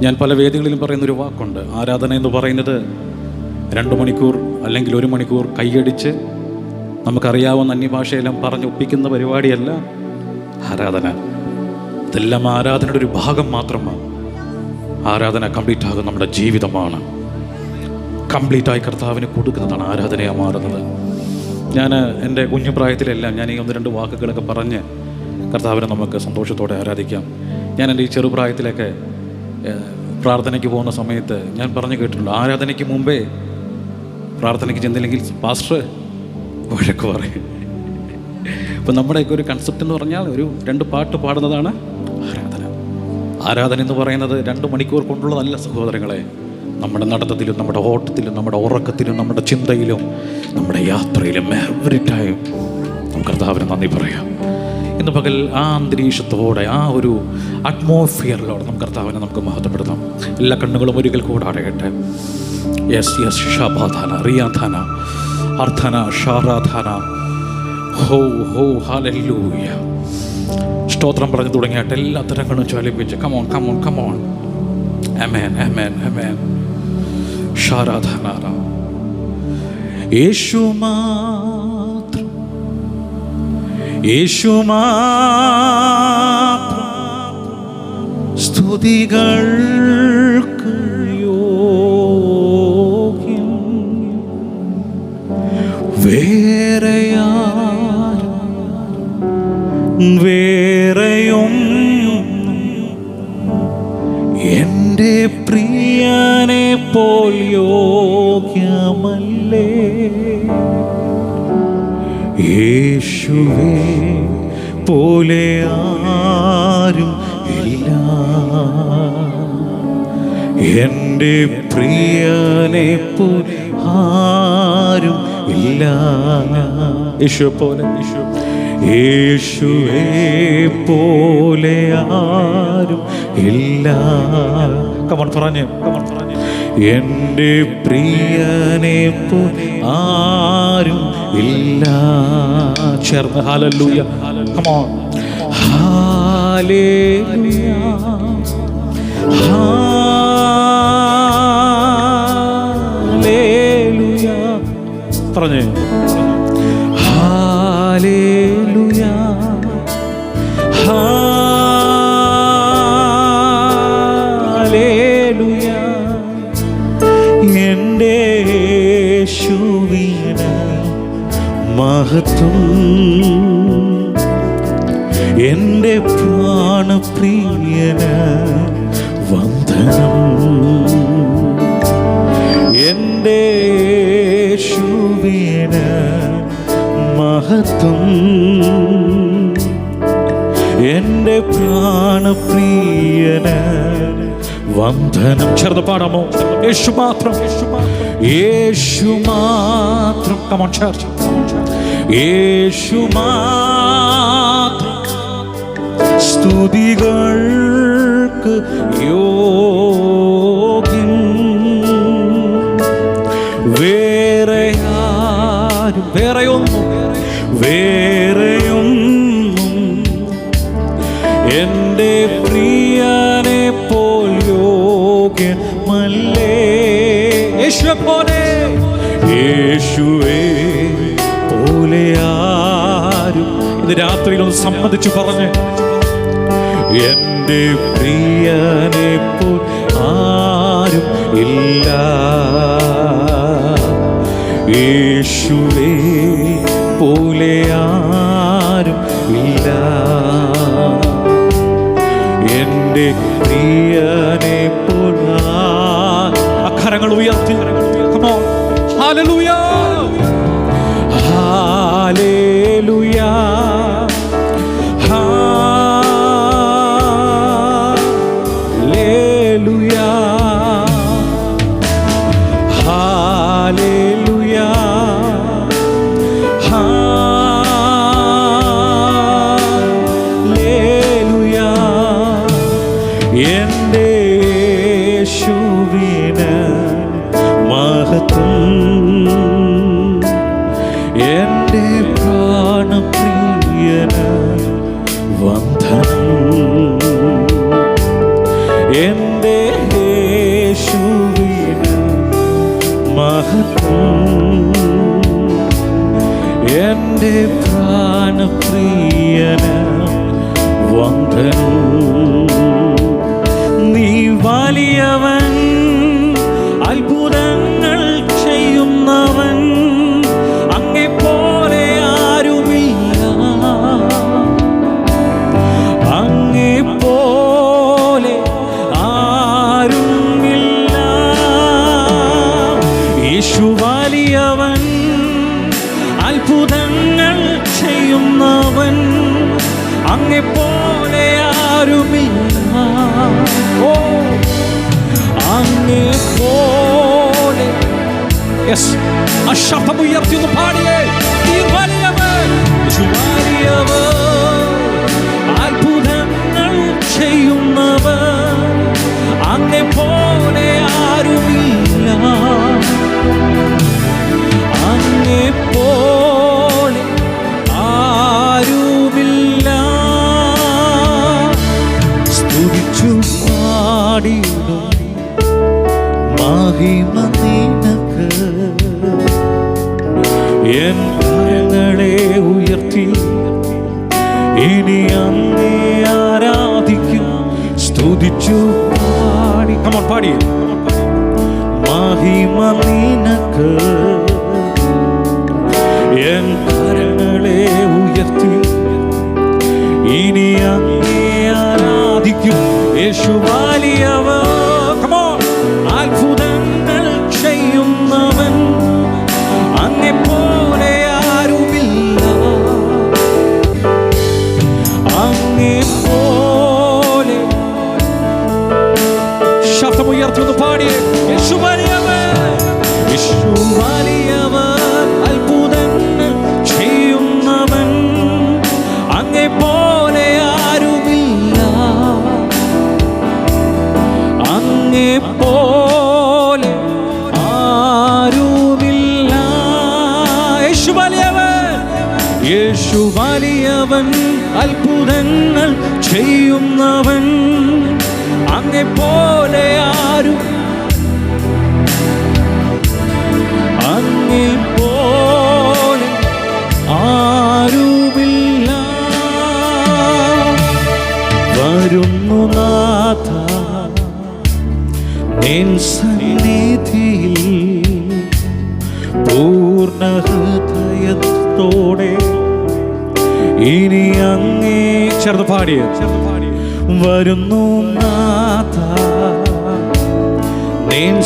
ഞാൻ പല വേദികളിലും പറയുന്നൊരു വാക്കുണ്ട്. ആരാധന എന്ന് പറയുന്നത് രണ്ട് മണിക്കൂർ അല്ലെങ്കിൽ ഒരു മണിക്കൂർ കൈയടിച്ച് നമുക്കറിയാവുന്ന അന്യഭാഷയെല്ലാം പറഞ്ഞ് ഒപ്പിക്കുന്ന പരിപാടിയല്ല ആരാധന. ഇതെല്ലാം ആരാധനയുടെ ഒരു ഭാഗം മാത്രമാണ്. ആരാധന കംപ്ലീറ്റ് ആകുന്ന നമ്മുടെ ജീവിതമാണ്. കംപ്ലീറ്റായി കർത്താവിന് കൊടുക്കുന്നതാണ് ആരാധനയാണ് മാറുന്നത്. ഞാൻ എന്റെ കുഞ്ഞു പ്രായത്തിലെല്ലാം ഞാൻ ഈ ഒന്ന് രണ്ട് വാക്കുകളൊക്കെ പറഞ്ഞ് കർത്താവിനെ നമുക്ക് സന്തോഷത്തോടെ ആരാധിക്കാം. ഞാൻ എന്റെ ഈ ചെറുപ്രായത്തിലൊക്കെ പ്രാർത്ഥനയ്ക്ക് പോകുന്ന സമയത്ത് ഞാൻ പറഞ്ഞു കേട്ടിട്ടുള്ളൂ. ആരാധനയ്ക്ക് മുമ്പേ പ്രാർത്ഥനയ്ക്ക് ചെന്നില്ലെങ്കിൽ പാസ്റ്റർ വഴക്ക് പറയും. ഇപ്പം നമ്മുടെയൊക്കെ ഒരു കൺസെപ്റ്റ് എന്ന് പറഞ്ഞാൽ ഒരു രണ്ട് പാട്ട് പാടുന്നതാണ് ആരാധന. ആരാധന എന്ന് പറയുന്നത് രണ്ട് മണിക്കൂർ കൊണ്ടുള്ളതല്ല സഹോദരങ്ങളെ. നമ്മുടെ നടത്തത്തിലും നമ്മുടെ ഓട്ടത്തിലും നമ്മുടെ ഉറക്കത്തിലും നമ്മുടെ ചിന്തയിലും നമ്മുടെ യാത്രയിലും എവറി ടൈം നമുക്ക് കർത്താവിന് നന്ദി പറയാം. ഇന്ന് പകൽ ആ അന്തരീക്ഷത്തോടെ ആ ഒരു അറ്റ്മോസ്ഫിയറിലോടെ നമുക്ക് കർത്താവിനെ നമുക്ക് മഹത്വപ്പെടുത്താം. എല്ലാ കണ്ണുകളും ഒരിക്കൽ കൂടെ അടയട്ടെ യെസ് യെസ് ഷബാധാന റിയാധാന അർത്ഥന ഷാറാധാന ഹോ ഹോ ഹാലൂയ സ്തോത്രം പറഞ്ഞു തുടങ്ങിയിട്ട് എല്ലാ തരങ്ങളും ചലിപ്പിച്ച് come on come on come on amen amen amen ഷാരാധാന യേശുമാ യേശു മാത്രം സ്തുതികൾക്ക് വേറെയും എന്റെ പ്രിയനെ പോൽ യോഗ്യമല്ലേ? യേശുവേ പോലെ ആരും ഇല്ല. എന്റെ പ്രിയനെ പോലെ ആരും ഇല്ല. യേശു പോലെ യേശു. യേശുവേ പോലെ ആരും ഇല്ല. കമൺ പറഞ്ഞു കമൺ പറഞ്ഞു എന്റെ പ്രിയനെ പോലെ ആരും ഇല്ല. ചേർന്ന്. ഹാലല്ലൂയ കമോൺ ഹാലേ പറഞ്ഞേ. മഹത്വം. എന്റെ പ്രാണപ്രിയന് വന്ദനം. ചേർന്ന് പാടാമോ? യേശു മാത്രം. യേശു മാത്രം. കമോൺ യേശു മാത്രം. സ്തുതികൾക്ക് യോഗ്യം വേറെയൊന്നും വേറെയൊന്നും. എന്റെ പ്രിയനെ പോൽ പോലെ യേശുവേ പോലെ ആരും ഇന്ന് രാത്രിയിൽ ഒന്ന് സമ്മതിച്ചു പറഞ്ഞ് എന്റെ പ്രിയനെ പോൽ ആരും ഇല്ല. യേശുവേ പോലെ ആരും ഇല്ല. എന്റെ പ്രിയനെ അക്ഷരങ്ങൾ അക്കരങ്ങൾ ഉയർത്തി എന്റെ യേശുവിന് മഹത്വം. എന്റെ പ്രാണപ്രിയന് വന്ദനം. നീ വലിയവൻ യെസ് ആ ശബ്ദം ഉയർത്തി ഒന്ന് പാടിയേ നീ വലിയവൻ അത്ഭുതങ്ങൾ ചെയ്യുന്നവൻ അങ്ങെ പോലെ ആരുമില്ല അങ്ങെ പോലെ ആരുമില്ല സ്തുതിച്ചു പാടിയിടും മഹിമ നിനക്ക് എൻ കാലങ്ങളെ ഉയർത്തി. ഇനി അങ്ങേ ആരാധിക്കും. സ്തുതിച്ചു പാടി. കമോൺ പാടി മഹിമ നിനക്ക്. എൻ കരങ്ങളെ ഉയർത്തി.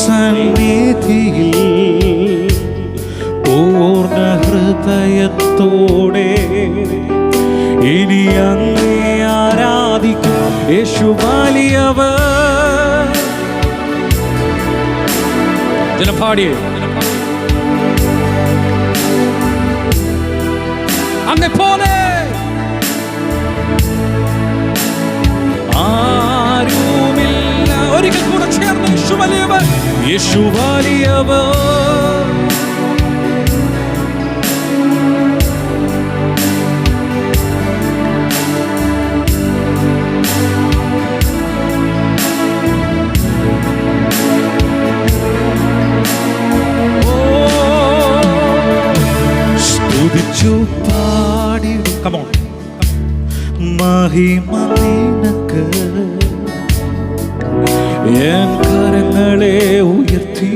സന്നിധിയിൽ പൂർണ ഹൃദയത്തോടെ ഇനി അങ്ങേ ആരാധിക്കും യേശു വലിയവ ജനപാടിയെ അങ്ങ് പോലെ ചേർന്ന് യേശു വലിയവൻ യേശു വലിയവൻ സ്തുതിച്ചു പാടിടും കമോൺ മഹിമ നിനക്ക്. എൻ കരങ്ങളെ ഉയർത്തി.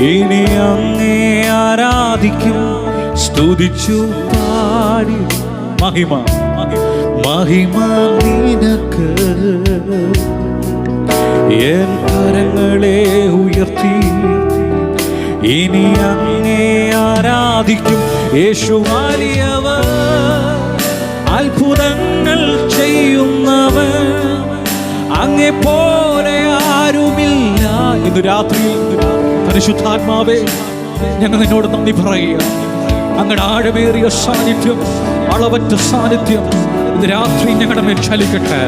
ഇനി അങ്ങേ ആരാധിക്കും. സ്തുതിച്ചു പാടി. മഹിമ മഹിമ. നിനക്ക്. എൻ കരങ്ങളെ ഉയർത്തി. ഇനി അങ്ങേ ആരാധിക്കും. യേശു വലിയവ അത്ഭുതങ്ങൾ അങ്ങെ പോലെ ആരുമില്ല. ഇന്ന് രാത്രി പരിശുദ്ധാത്മാവേ ഞങ്ങൾ നിന്നോട് നന്ദി പറയുക. അങ്ങയുടെ ആഴമേറിയ സാന്നിധ്യം അളവറ്റ സാന്നിധ്യം ഇന്ന് രാത്രി ഞങ്ങളുടെ മേൽ ചലിക്കട്ടെ.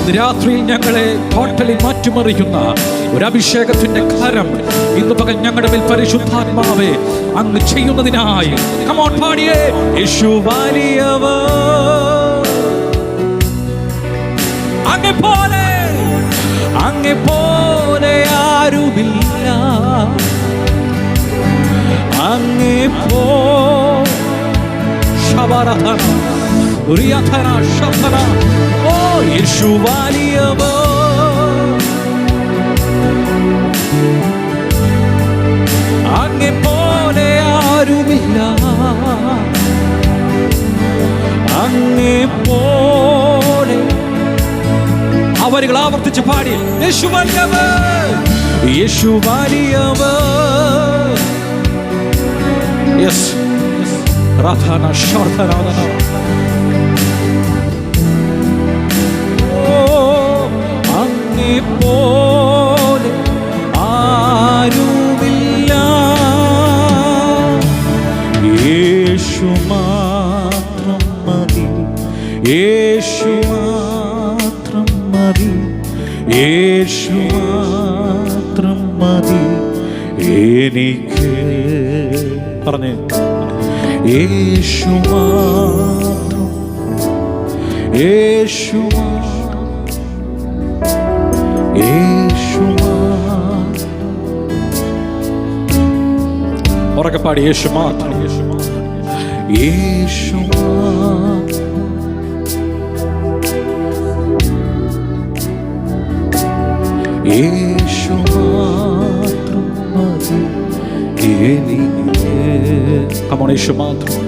ഇന്ന് രാത്രിയിൽ ഞങ്ങളെ ടോട്ടലി മാറ്റിമറിക്കുന്ന ഒരു അഭിഷേകത്തിന്റെ കരം ഇന്ന് പകൽ ഞങ്ങളുടെ മേൽ പരിശുദ്ധാത്മാവേ അങ്ങ് ചെയ്യുന്നതിനായി. കമോൺ പാടിയേ. യേശു വലിയവ. അങ്ങെ പോലെ അങ്ങെ പോലെ ആരുമില്ല. അങ്ങെ പോ. ശബരധന ഉറിയധന ശബര ഓ യേശു വലിയവോ അങ്ങെ പോലെ ആരുമില്ല. അങ്ങെ പോലെ അവരുകൾ ആവർത്തിച്ച് പാടി. യേശു വലിയവർ യേശു വലിയവർ യെസ് രാധാന ശോധനാഥന ഓ അങ്ങെ ആരുമില്ല. യേശു പറഞ്ഞേ യേശു മാത്രം യേശു മാത്രം യേശു മാത്രം ഉറക്കെ പാടി യേശു മാത്രം യേശു മാത്രം യേശു മാത്രം യേശു മാത്രം മതി എനിക്ക് കമോൺ യേശു മാത്രം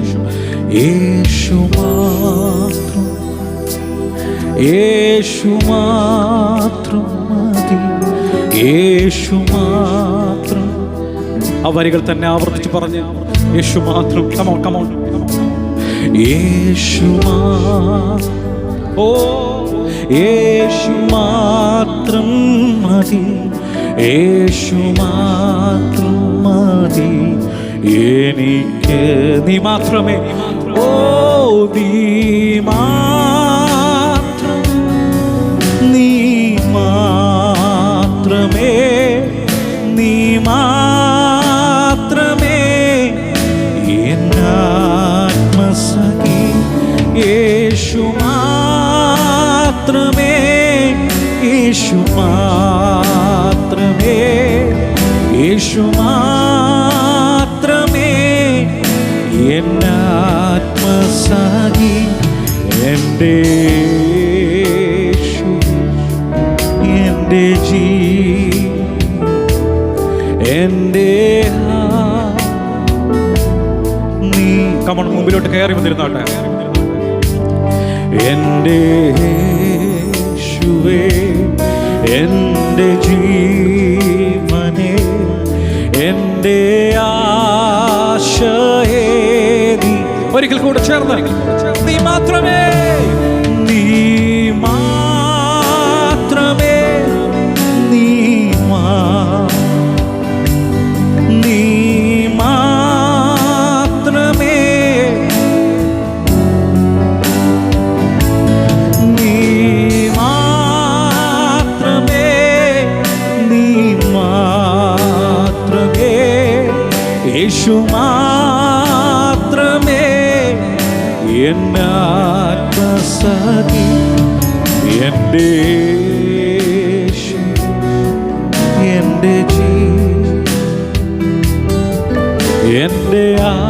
യേശു മാത്രം യേശു മാത്രം മതി യേശു മാത്രം ആ വരികൾ തന്നെ ആവർത്തിച്ച് പറഞ്ഞ് യേശു മാത്രം. കമോൺ കമോൺ യേശു ഓ യേശു മാത്രം മതി യേശു മാത്രം മതി എനിക്ക് നീ മാത്രമേ. ഓ നീ മാത്രം. നീ മാത്രമേ. നീ മാത്രമേ. എന്നാത്മസഖി യേശു മാത്രമേ. യേശു മാത്രമേ. യേശു മാത്രമേ എന്റെ യേശു എന്റെ ജീ എന്റെ ആ- നീ കമൺ മുമ്പിലോട്ട് കയറി വന്നിരുന്നോട്ടെ എന്റെ യേശുവേ എന്റെ ജീവനെ എന്റെ ആശയേ ഒരിക്കൽ കൂടെ ചേർന്ന്. നീ മാത്രമേ എന്റെ ആശയേ